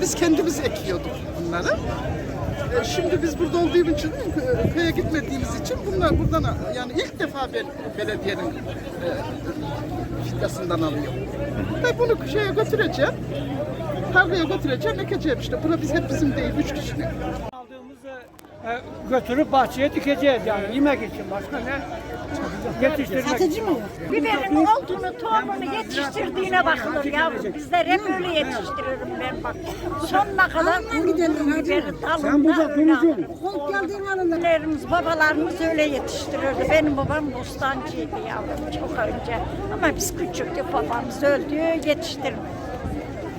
biz kendimiz ekiyorduk bunları. E, Şimdi biz burada olduğum için, kö- köye gitmediğimiz için bunlar buradan yani ilk defa ben belediyenin e, fidyasından alıyorum. Ve bunu şeye götüreceğim. Tarlaya götüreceğim, ekeceğim işte. Bura biz hep bizim değil, üç kişinin. E, götürüp bahçeye dikeceğiz yani yemek için başka ne? Yetiştirmek için. Biberin olduğunu, tohumunu yetiştirdiğine bakılır yavrum. Bizler hep öyle yetiştiririm ben bak. Sonuna kadar kuru biberi dalında öyle alırım. Annelerimiz, babalarımız öyle yetiştirirdi. Benim babam bostancıydı yavrum çok önce. Ama biz küçüktük, babamız öldü, yetiştirmedi.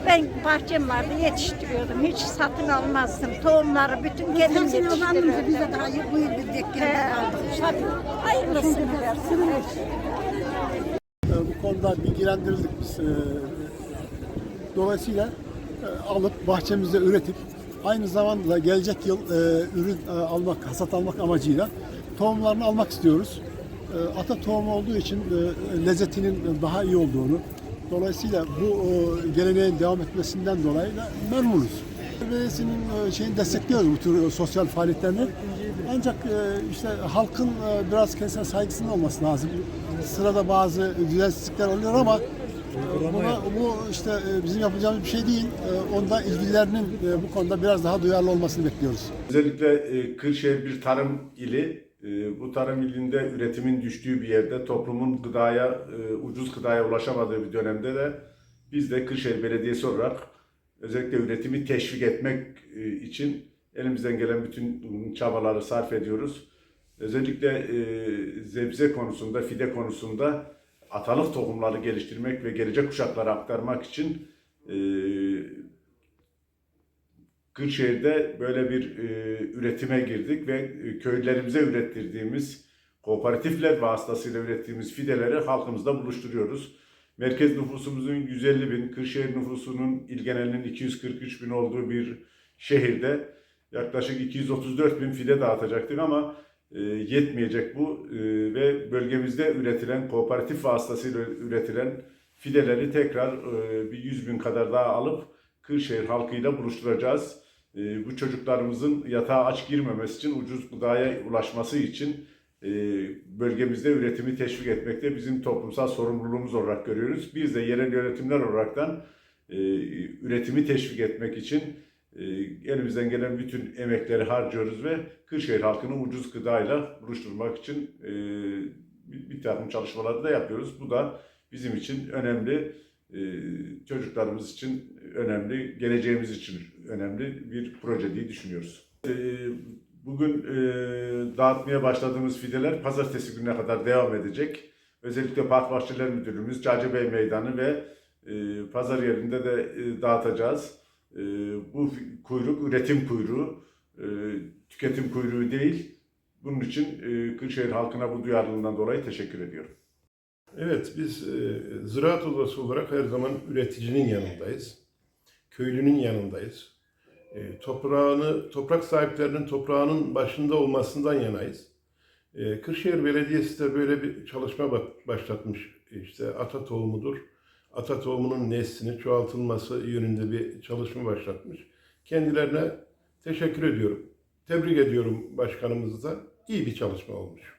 Ben bahçem vardı yetiştiriyordum. Hiç satın almazdım. Tohumları bütün kendim yetiştirirdim. Biz de daha bu yıl aldık. tabii. Hayırlısını versin. E, bu konuda bilgilendirildik biz. E, Dolayısıyla e, alıp bahçemizde üretip aynı zamanda gelecek yıl e, ürün almak, hasat almak amacıyla tohumlarını almak istiyoruz. Ata tohumu olduğu için lezzetinin daha iyi olduğunu, dolayısıyla bu e, geleneğin devam etmesinden dolayı da memnunuz. Belediyesinin e, şeyini destekliyoruz bu tür e, sosyal faaliyetlerini. Ancak işte halkın biraz kendisine saygısının olması lazım. Sırada bazı düzensizlikler oluyor ama buna, bu işte bizim yapacağımız bir şey değil. Onda ilgililerinin bu konuda biraz daha duyarlı olmasını bekliyoruz. Özellikle Kırşehir bir tarım ili. E, Bu tarım ilinde üretimin düştüğü bir yerde toplumun gıdaya, e, ucuz gıdaya ulaşamadığı bir dönemde de biz de Kırşehir Belediyesi olarak özellikle üretimi teşvik etmek e, için elimizden gelen bütün çabaları sarf ediyoruz. Özellikle e, zebze konusunda, fide konusunda atalık tohumları geliştirmek ve gelecek kuşaklara aktarmak için e, Kırşehir'de böyle bir e, üretime girdik ve e, köylerimize ürettirdiğimiz kooperatifler vasıtasıyla ürettiğimiz fideleri halkımızla buluşturuyoruz. Merkez nüfusumuzun 150 bin, Kırşehir nüfusunun il genelinin 243 bin olduğu bir şehirde yaklaşık 234 bin fide dağıtacaktık ama e, yetmeyecek bu E, ve bölgemizde üretilen kooperatif vasıtasıyla üretilen fideleri tekrar e, bir 100 bin kadar daha alıp Kırşehir halkıyla buluşturacağız. E, bu çocuklarımızın yatağa aç girmemesi için, ucuz gıdaya ulaşması için e, bölgemizde üretimi teşvik etmekte bizim toplumsal sorumluluğumuz olarak görüyoruz. Biz de yerel yönetimler olaraktan e, üretimi teşvik etmek için e, elimizden gelen bütün emekleri harcıyoruz ve Kırşehir halkını ucuz gıdayla buluşturmak için e, bir, takım çalışmaları da yapıyoruz. Bu da bizim için önemli, çocuklarımız için önemli, geleceğimiz için önemli bir proje diye düşünüyoruz. E, Bugün e, dağıtmaya başladığımız fideler pazartesi gününe kadar devam edecek. Özellikle Park Bahçeler Müdürlüğümüz, Cacı Bey Meydanı ve e, pazar yerinde de e, dağıtacağız. Bu kuyruk üretim kuyruğu, tüketim kuyruğu değil. Bunun için Kırşehir halkına bu duyarlılığından dolayı teşekkür ediyorum. Evet, biz e, ziraat odası olarak her zaman üreticinin yanındayız. Köylünün yanındayız. E, toprağını, toprak sahiplerinin toprağının başında olmasından yanayız. E, Kırşehir Belediyesi de böyle bir çalışma ba- başlatmış. İşte ata tohumudur. Ata tohumunun neslini çoğaltılması yönünde bir çalışma başlatmış. Kendilerine teşekkür ediyorum. Tebrik ediyorum başkanımızı da. İyi bir çalışma olmuş.